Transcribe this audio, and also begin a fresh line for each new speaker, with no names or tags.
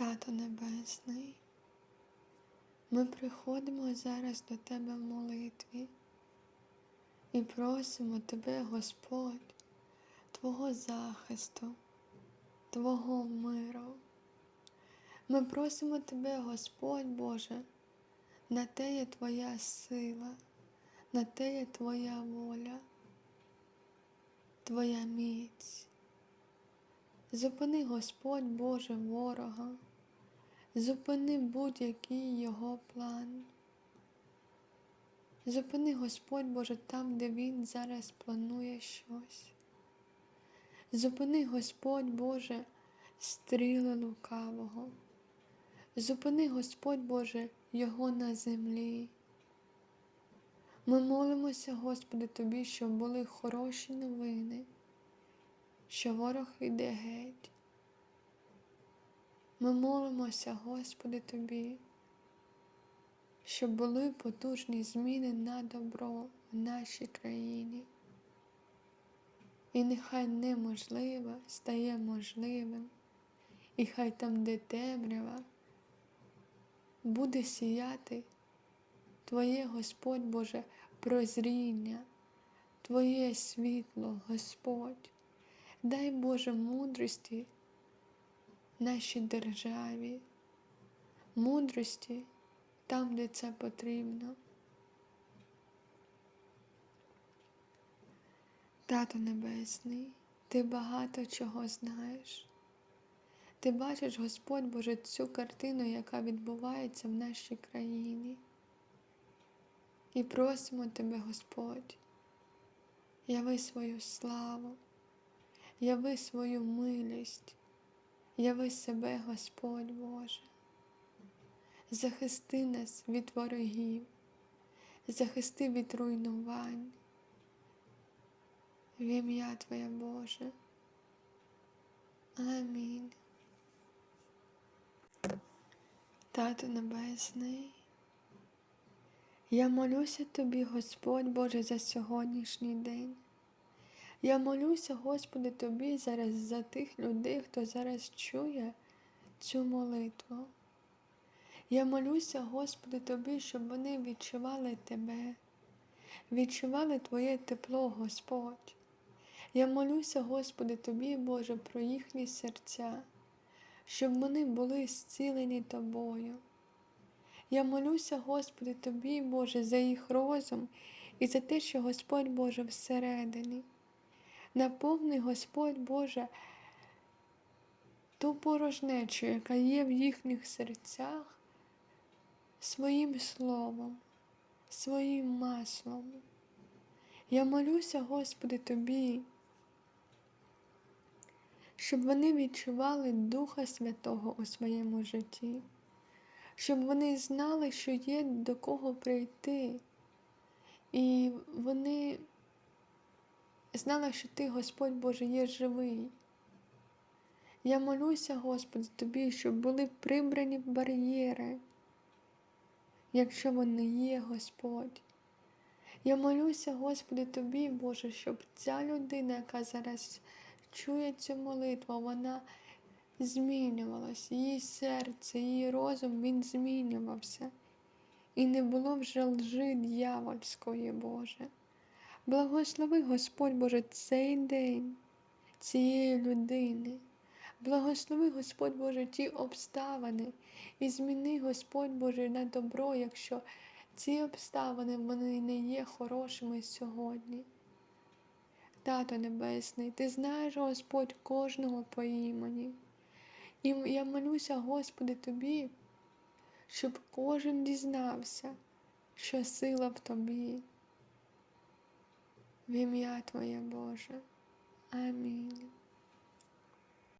Тато Небесний, ми приходимо зараз до Тебе в молитві і просимо Тебе, Господь, Твого захисту, Твого миру. Ми просимо Тебе, Господь Боже, на те є Твоя сила, на те є Твоя воля, Твоя міць. Зупини, Господь Боже, ворога, зупини будь-який його план. Зупини, Господь Боже, там, де Він зараз планує щось. Зупини, Господь Боже, стріли лукавого. Зупини, Господь Боже, Його на землі. Ми молимося, Господи, Тобі, щоб були хороші новини що ворог йде геть. Ми молимося, Господи, Тобі, щоб були потужні зміни на добро в нашій країні. І нехай неможливе стає можливим, і хай там, де темрява, буде сіяти Твоє Господь Боже прозріння, Твоє світло, Господь. Дай Боже мудрості нашій державі, мудрості там, де це потрібно. Тато Небесний, ти багато чого знаєш. Ти бачиш, Господь Боже, цю картину, яка відбувається в нашій країні. І просимо Тебе, Господь, яви свою славу яви свою милість, яви себе, Господь Боже, захисти нас від ворогів, захисти від руйнувань, в ім'я Твоє Боже. Амінь. Тато Небесний, я молюся Тобі, Господь Боже, за сьогоднішній день. Я молюся, Господи, Тобі зараз за тих людей, хто зараз чує цю молитву. Я молюся, Господи, Тобі, щоб вони відчували Тебе, відчували Твоє тепло, Господь. Я молюся, Господи, Тобі, Боже, про їхні серця, щоб вони були зцілені Тобою. Я молюся, Господи, Тобі, Боже, за їх розум і за те, що Господь Боже всередині. Наповни Господь Боже ту порожнечу, яка є в їхніх серцях, своїм словом, своїм маслом. Я молюся, Господи, Тобі, щоб вони відчували Духа Святого у своєму житті, щоб вони знали, що є до кого прийти, і вони знала, що Ти, Господь Боже, є живий. Я молюся, Господи, Тобі, щоб були прибрані бар'єри, якщо вони є, Господь. Я молюся, Господи, Тобі, Боже, щоб ця людина, яка зараз чує цю молитву, вона змінювалась, її серце, її розум, він змінювався. І не було вже лжи дьявольської, Боже. Благослови Господь Боже цей день цієї людини. Благослови Господь Боже ті обставини і зміни Господь Боже на добро, якщо ці обставини вони не є хорошими сьогодні. Тато Небесний, Ти знаєш, Господь, кожного по імені. І я молюся, Господи, Тобі, щоб кожен дізнався, що сила в Тобі в ім'я Твоє Боже. Амінь.